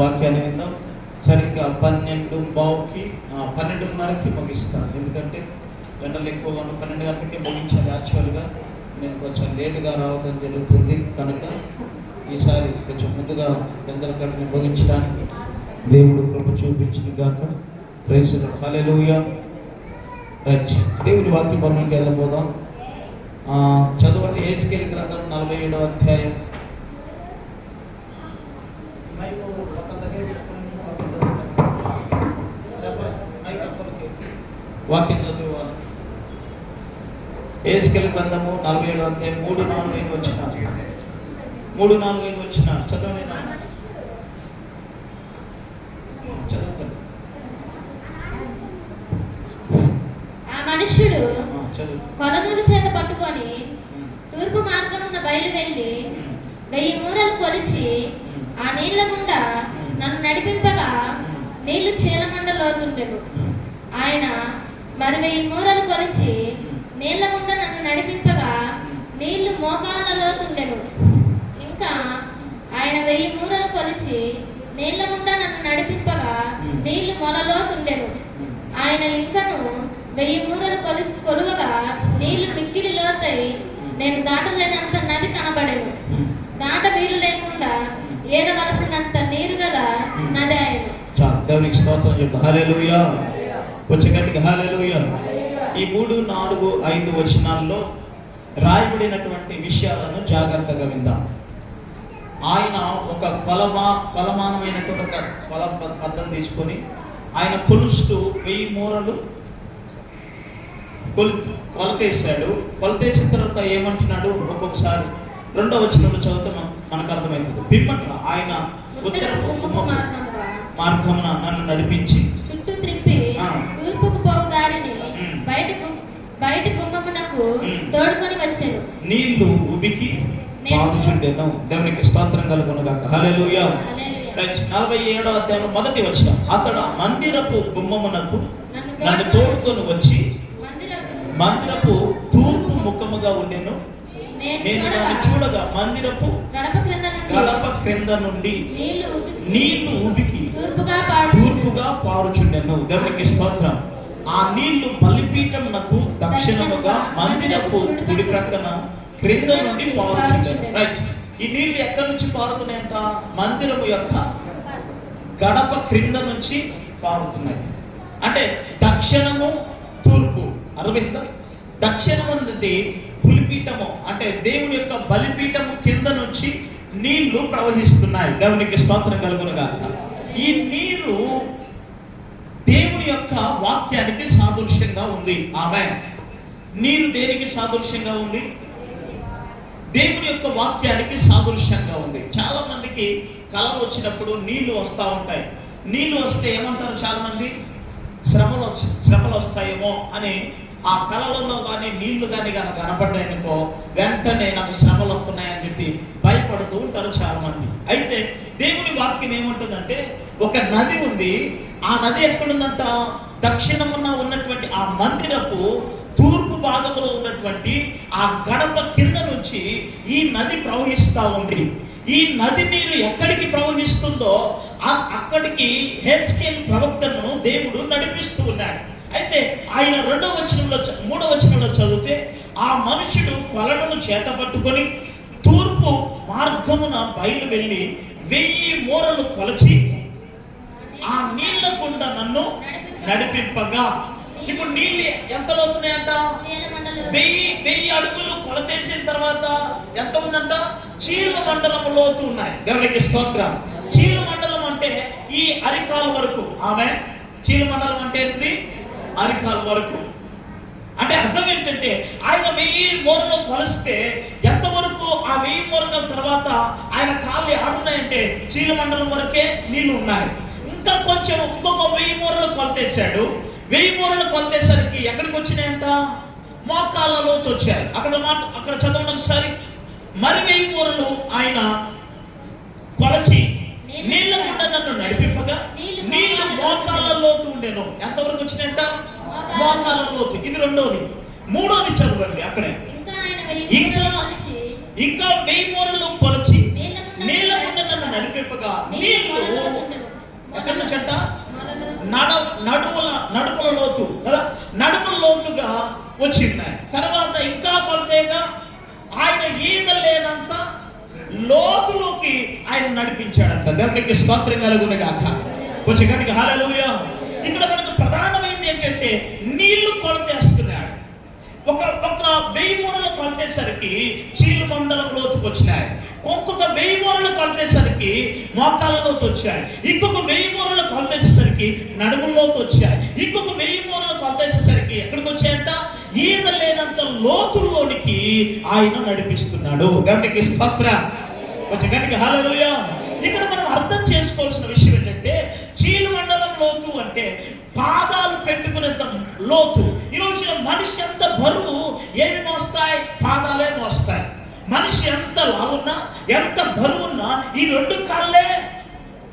వాక్యాన్ని విందాం. సరిగ్గా పన్నెండు బావుకి పన్నెండున్నరకి ముగిస్తాను. ఎందుకంటే గంటలు ఎక్కువగా ఉన్న పన్నెండు గంటలకి ముగించాలి యాక్చువల్గా. నేను కొంచెం లేటుగా రావడం జరుగుతుంది కనుక ఈసారి కొంచెం ముందుగా గంటల గంటని ముగించడానికి దేవుడు కృప చూపించింది గాక ప్రైస్ హల్లెలూయా. రైట్. దేవుని వాక్య పనులకి వెళ్ళబోదాం చదవండి. ఏజ్కేల్ గ్రంథం నలభై ఏడవ అధ్యాయం. వాక్యం చదువుకోవాలి ఏజ్కేల్ గ్రంథము నలభై ఏడు అంటే మూడు నాలుగు ఐదు వచ్చిన. మూడు నాలుగు ఐదు వచ్చిన. చదవండి. చదువుతాను కొలనుల చేత పట్టుకొని తూర్పు మార్గమున బయలు వెళ్ళి ఉమ్, వెయ్యి మూరలు కొలిచి ఆ నీళ్ళ గుండా నన్ను నడిపింపగా నీళ్ళు చీలమండ లోతుండెను ఆయన మరి వెయ్యి మూరలు కొలిచి నీళ్ళ గుండా నన్ను నడిపింపగా నీళ్ళు మోకాళ్ళ లోతుండెను ఇంకా ఆయన వెయ్యి మూరలు కొలిచి నీళ్ళ గుండా నన్ను నడిపింపగా నీళ్ళు మొలలోతుండెను. ఆయన ఇంకను వెయ్యి మూరలు కొలి కొలువగా నీళ్ళు మిక్కిలి లోతై నేను దాటలేనంత నది కనబడెను. దాట వీలు లేకుండా ఏరవలసినంత నీరు గల నది ఆయన దేవునికి స్తోత్రం చెప్పు హల్లెలూయా వచ్చే గట్టిగా. హల్లెలూయా ఈ మూడు నాలుగు ఐదు వచనాల్లో రాయబడినటువంటి విషయాలను జాగ్రత్తగా విందాం. ఆయన ఒక కొలమా కొలమానమైనటువంటి ఒక కొల పద్ధతి తీసుకొని ఆయన కొలుస్తూ వెయ్యి మూరలు కొలు కొలతేశాడు. కొలతేసిన తర్వాత ఏమంటున్నాడు? ఒక్కొక్కసారి రెండో వచనంలో చదివితే మన- మనకు అర్థమవుతుంది పిమ్మట ఆయన మార్గముగా మార్గమున నన్ను నడిపించి చుట్టూ నీళ్ళు ఉబికి పారుచుండెను దేవునికి స్తోత్రం కలుగునుగాక. హల్లెలూయా. నలభై ఏడో అధ్యాయం మొదటి వచ్చిన అతడు మందిరపు గుమ్మమునకు నన్ను తోడుకొని వచ్చి మందిరపు తూర్పు ముఖముగా ఉండెను. నేను దాన్ని చూడగా మందిరపు గడప క్రింద నుండి నీళ్ళు ఉబికి తూర్పుగా పారుచుండెను. దేవునికి స్తోత్రం. ఆ నీళ్ళు బలిపీఠం నాకు దక్షిణముగా మందిరపు కుడి ప్రక్కన క్రింద నుండి పారుచుండెను. రైట్ ఈ నీళ్ళు ఎక్కడి నుంచి పారుతున్నాయంట? మందిరము యొక్క గడప క్రింద నుంచి పారుతున్నాయి. అంటే దక్షిణము తూర్పు. అరవింద దక్షిణం అనేది పులిపీఠము. అంటే దేవుని యొక్క బలిపీఠము కింద నుంచి నీళ్ళు ప్రవహిస్తున్నాయి. దేవునికి స్తోత్రం కలుగునుగా ఈ నీరు దేవుని యొక్క వాక్యానికి సాదృశ్యంగా ఉంది. ఆమె నీరు దేనికి సాదృశ్యంగా ఉంది? దేవుని యొక్క వాక్యానికి సాదృశ్యంగా ఉంది. చాలా మందికి కళలు వచ్చినప్పుడు నీళ్ళు వస్తూ ఉంటాయి. నీళ్ళు వస్తే ఏమంటారు చాలా మంది శ్రమలు శ్రమలు వస్తాయేమో అని ఆ కళలలో కానీ నీళ్ళు కానీ కనుక కనపడ్డాయనుకో వెంటనే నాకు శ్రమలు వస్తున్నాయని చెప్పి భయపడుతూ ఉంటారు చాలా మంది అయితే దేవుని వాక్యం ఏమంటుందంటే ఒక నది ఉంది. ఆ నది ఎక్కడుందంట? దక్షిణమున ఉన్నటువంటి ఆ మందిరపు తూర్పు భాగంలో ఉన్నటువంటి ఆ గడప కింద నుంచి ఈ నది ప్రవహిస్తూ ఉంది. ఈ నది నీరు ఎక్కడికి ప్రవహిస్తుందో ఆ- అక్కడికి హెల్స్కేల్ ప్రవక్తను దేవుడు నడిపిస్తూ ఉన్నాడు. అయితే ఆయన రెండో వచనంలో మూడో వచనంలో చదివితే ఆ మనుషుడు కొలను చేత పట్టుకొని తూర్పు మార్గమున బయలు వెళ్ళి వెయ్యి మూరలు కొలచి ఆ నీళ్ళ కుండ నన్ను నడిపింపగా. ఇప్పుడు నీళ్ళు ఎంత లోతున్నాయంట? వెయ్యి వెయ్యి అడుగులు కొలతేసిన తర్వాత ఎంత ఉందంట? చీల మండలం లోతు ఉన్నాయి. దేవునికి స్తోత్రం. చీల మండలం అంటే ఈ అరికాల వరకు. ఆమె చీల మండలం అంటే ఏంటి అరికాలు వరకు. అంటే అర్థం ఏంటంటే ఆయన వెయ్యి మూరలు కొలిస్తే ఎంతవరకు ఆ వెయ్యి మూరల తర్వాత ఆయన కాళ్ళు ఆడున్నాయంటే చీల మండలం వరకే నీళ్ళు ఉన్నాయి. ఇంకా కొంచెం ఇంకొక వెయ్యి మూరలు కొలతేశాడు. వెయ్యి మూరలు కొలతేసరికి ఎక్కడికి వచ్చినాయంట? మోకాళ్ళలోకి వచ్చారు అక్కడ మాట అక్కడ చదవండి ఒకసారి. మరి వెయ్యి మూరలు ఆయన కొలచి నీళ్ళ గుండా నన్ను నడిపింపగా నీళ్ళు మోకాళ్ళలోతు ఉండేను ఎంతవరకు వచ్చినాయంట మోకాళ్ళలోతు ఇది రెండోది. మూడోది చదవండి అక్కడే. ఇంకా ఇంకా వెయ్యి మూరలు కొలచి నీళ్ళ నన్ను నడిపింపగా నీళ్ళు. ఎక్కడి మొరలోతు. నడ నడుముల నడుముల లోతు. కదా? నడుముల లోతుగా వచ్చింది. తర్వాత ఇంకా కొలతేగా ఆయన ఈద లేనంత లోతులోకి ఆయన నడిపించాడంట. దేవునికి స్తోత్రం కలుగును గాక వచ్చి గట్టిగా ఇక్కడ మనకు ప్రధానమైనది ఏంటంటే నీళ్ళు కొలతేస్తున్నాడు. ఒక ఒక వెయ్యి మూరలు కొలతేసరికి చీలు మండలం లోతుకు వచ్చినాయి ఒక్కొక్క వెయ్యి మూరలు కొలతేసరికి మోకాల లోతు వచ్చాయి ఇంకొక వెయ్యి మూరలు కొలితేసరికి నడుముల్లోకి వచ్చాయి ఇంకొక వెయ్యి మూరలు కొలతేసేసరికి ఎక్కడికి వచ్చాయంట ఈత లేనంత లోతుల్లోనికి ఆయన నడిపిస్తున్నాడు. గంటకి స్తోత్ర. కొంచెం గంటకి హల్లెలూయా. ఇక్కడ మనం అర్థం చేసుకోవాల్సిన విషయం అంటే పాదాలు పెట్టుకునేంత లోతు. ఈ రోజున మనిషి ఎంత బరువు ఏమి మోస్తాయి? పాదాలే మోస్తాయి. మనిషి ఎంత లావున్నా ఎంత బరువున్నా ఈ రెండు కాళ్ళే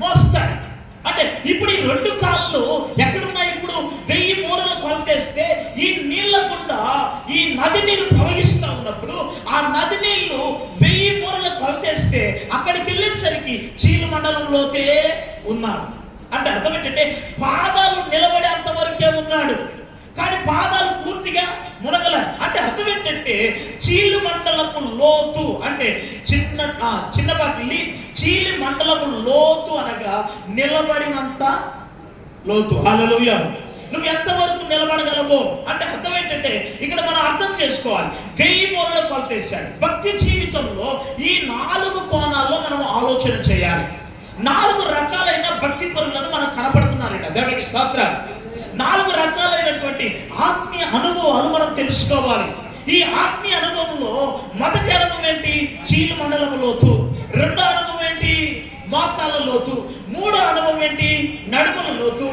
మోస్తాయి. అంటే ఇప్పుడు ఈ రెండు కాళ్ళు ఎక్కడున్నాయి? ఇప్పుడు వెయ్యి మూరలు కొలతేస్తే ఈ నీళ్ళ గుండా ఈ నది నీరు ప్రవహిస్తూ ఉన్నప్పుడు ఆ నది నీళ్ళు వెయ్యి మూలలు కొలతేస్తే అక్కడికి వెళ్ళేసరికి చీలు మండలంలోతే ఉన్నారు. అంటే అర్థం ఏంటంటే పాదాలు నిలబడేంత వరకే ఉన్నాడు. కానీ పాదాలు పూర్తిగా మునగల. అంటే అర్థం ఏంటంటే చీలు మండలపు లోతు అంటే చిన్న చిన్నపాటి చీలి మండలపు లోతు అనగా నిలబడినంత లోతు. హల్లెలూయా. నువ్వు ఎంతవరకు నిలబడగలవు. అంటే అర్థం ఏంటంటే ఇక్కడ మనం అర్థం చేసుకోవాలి. వెయ్యి మూలలో కొలతేశాడు భక్తి జీవితంలో ఈ నాలుగు కోణాల్లో మనం ఆలోచన చేయాలి. నాలుగు స్తోత్ర. నాలుగు రకాలైనటువంటి ఆత్మీయ అనుభవాలు మనం తెలుసుకోవాలి. ఈ ఆత్మీయ అనుభవంలో మొదటి అనుభవం ఏంటి? చీలు మండలం లోతు. రెండో అనుభవం ఏంటి? మోకాల లోతు. మూడో అనుభవం ఏంటి? నడుముల లోతు.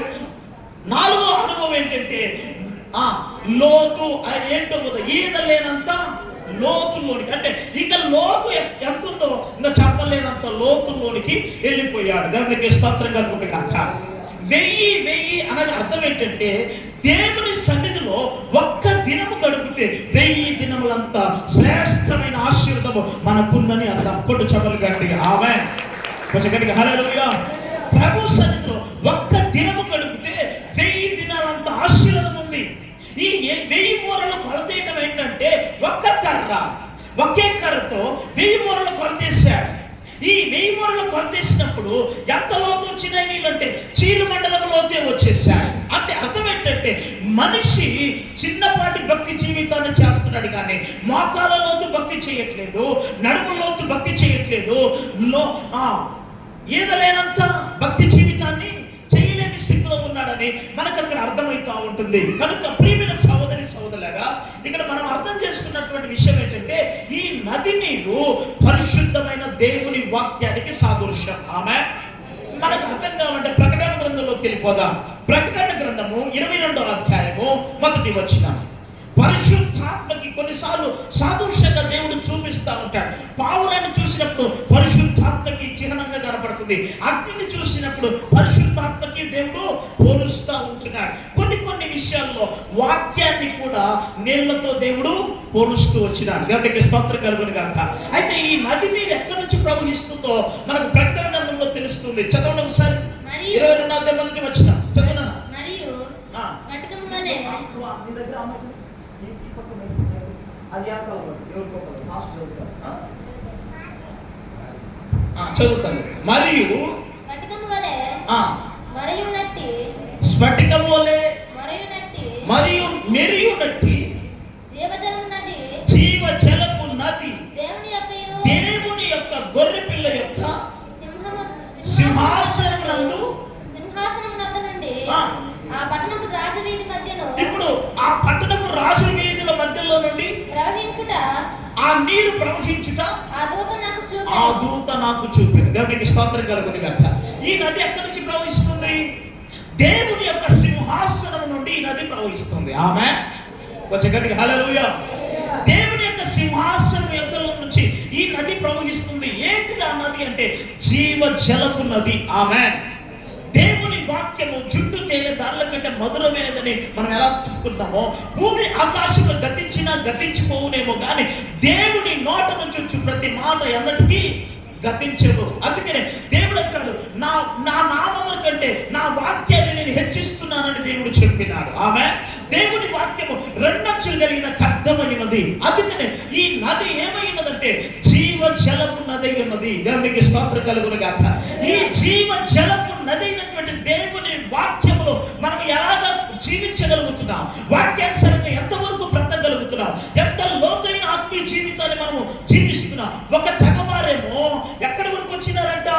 నాలుగో అనుభవం ఏంటంటే ఆ లోతు ఏంటో కదా ఈద లేనంత లోతులోనికి అంటే ఇక లోతు ఎంత ఉందో ఇంకా చెప్పలేనంత లోతులోనికి వెళ్ళిపోయాడు. దానికి స్తోత్రం కలుగుతుంది కాక వెయ్యి వెయ్యి అనగా అర్థం ఏంటంటే దేవుని సన్నిధిలో ఒక్క దినము గడిపితే వెయ్యి దినములంతా శ్రేష్టమైన ఆశీర్వదము మనకుందని అర్థం. కొట్టు చెప్పలు గట్టిగా ఆమె కొంచెం గట్టిగా హల్లెలూయా. ప్రభు సన్నిధిలో ఒక్క దినము గడిపితే వెయ్యి దినాలంత ఆశీర్వదం ఉంది. ఈ ఏ- వెయ్యి మూరలు కొలతేయటం ఏంటంటే ఒక్క కర్ర ఒకే కర్రతో వెయ్యి మూరలు కొలతేశాడు ఈ వెయ్యి మూరలు కొలతేసినప్పుడు ఎంత లోతు వచ్చినాయి నీళ్ళంటే చీలు మండలం లోతే వచ్చేసాయి అంటే అర్థం ఏంటంటే మనిషి చిన్నపాటి భక్తి జీవితాన్ని చేస్తున్నాడు కానీ మోకాల లోతు భక్తి చేయట్లేదు నడుము లోతు భక్తి చేయట్లేదు లో ఆ భక్తి జీవితాన్ని చేయలేని స్థితిలో ఉన్నాడని మనకు అక్కడ అర్థమవుతా ఉంటుంది. కనుక ప్రియమైన సహోదరులారా ఇక్కడ మనం అర్థం చేసుకున్నటువంటి విషయం ఏంటంటే ఈ నది నీరు పరిశుద్ధమైన దేవుని వాక్యానికి సాదృశ్యం. ఆమె మనకు అర్థం కావాలంటే ప్రకటన గ్రంథంలోకి వెళ్ళిపోదాం. ప్రకటన గ్రంథము ఇరవై రెండో అధ్యాయము మొదటి వచ్చిన పరిశుద్ధాత్మకి కొన్నిసార్లు సాదృశ్యంగా దేవుడు చూపిస్తా ఉంటాడు. పావులను చూసినప్పుడు పరిశుద్ధాత్మకి చిహ్నంగా కనపడుతుంది. అగ్నిని చూసినప్పుడు పరిశుద్ధాత్మకి దేవుడు పోలుస్తూ ఉంటున్నాడు. వాక్యాన్ని కూడా నీళ్ళతో దేవుడు పోలుస్తూ వచ్చినాడు. దేవుడికి స్తోత్రం కలుగును కాక అయితే ఈ నది నీరు ఎక్కడి నుంచి ప్రవహిస్తుందో మనకు ప్రకటన గ్రంథంలో తెలుస్తుంది. చదవండి ఒకసారి. ఇరవై రెండో అధ్యాయం వచ్చిన. చదువునా? చదువుతాను. మరియు స్ఫటికం వలె మరియు మెరియునట్టి నది జీవ జలపు నది దేవుని యొక్క గొర్రె పిల్ల యొక్క సింహాసనం మధ్యలో ఇప్పుడు ఆ పట్టణపు రాజు వీధుల మధ్యలో నుండి ప్రవహించుట ఆ నీరు ప్రవహించుట ఆ దూత నాకు చూపింది దేవునికి స్తోత్రం కలుగుని గంట ఈ నది ఎక్కడి నుంచి ప్రవహిస్తుంది? దేవుని ప్రవహిస్తుంది ఆమె కొంచెం గట్టిగా దేవుని యొక్క సింహాసనం ఎంతలో నుంచి ఈ నది ప్రవహిస్తుంది? ఏంటిది ఆ నది అంటే? జీవ జలపు నది. ఆమె దేవుని వాక్యము చుట్టూ తేలే దానిల కంటే మధురమైనదని మనం ఎలా చెప్పుకుంటామో భూమి ఆకాశంలో గతించినా గతించిపోవునేమో కానీ దేవుని నోట నుంచి వచ్చి ప్రతి మాట ఎన్నటికీ గతించదు అందుకనే దేవుడు అంటాడు నా నా నామముల కంటే నా వాక్యాన్ని నేను హెచ్చిస్తున్నానని దేవుడు చెప్పినాడు. ఆమె దేవుడి వాక్యము రెండంచులు కలిగిన ఖడ్గమైనది. అందుకనే ఈ నది ఏమైనదంటే జీవ జలపు నది ఉన్నది దేవునికి స్తోత్రం కలుగును గాక. ఈ జీవ జలపు నది అయినటువంటి దేవుని వాక్యములో మనం ఎలాగ జీవించగలుగుతున్నాం? వాక్యానుసారంగా ఎంతవరకు బ్రతకగలుగుతున్నాం? ఎంత లోతైన ఆత్మీయ జీవితాన్ని మనము జీవిస్తున్నాం ఒక తెగవారేమో ఎక్కడి వరకు వచ్చినారంట?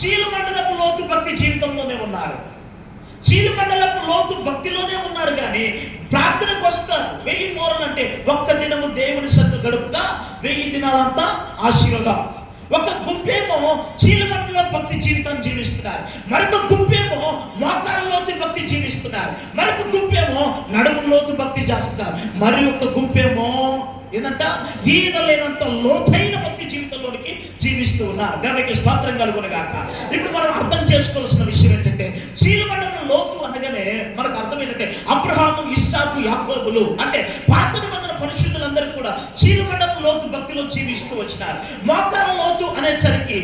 చీలమండలపు లోతు భక్తి జీవితంలోనే ఉన్నారు. చీలమండలపు లోతు భక్తిలోనే ఉన్నారు కానీ ప్రార్థనకు వస్తారు వెయ్యి మూరలంటే ఒక్క దినము దేవుని సత్తు గడుపుతా వెయ్యి దినాలంతా ఆశీర్వదం. ఒక గుంపేమో చీలమండల భక్తి జీవితం జీవిస్తున్నారు. మరొక గుంపేమో మోకాల లోతు భక్తి జీవిస్తున్నారు. మరొక గుంపేమో నడుము లోతు భక్తి చేస్తున్నారు. మరి ఒక గుంపేమో ఏంటంట? ఈయన లేనంత లోతైన భక్తి జీవితంలోనికి జీవిస్తూ ఉన్నారు దానికి స్వాత్రం కలుగునగాక. ఇప్పుడు మనం అర్థం చేసుకోవాల్సిన విషయం ఏంటంటే శీలమండలం లోతు అనగానే మనకు అర్థం ఏంటంటే అబ్రహాము ఇస్సాకు యాకోబులు అంటే పాత నిబంధన పరిశుద్ధులందరూ కూడా శీలమండలం లోతు భక్తిలో జీవిస్తూ వచ్చినారు. మోకాల లోతు అనేసరికి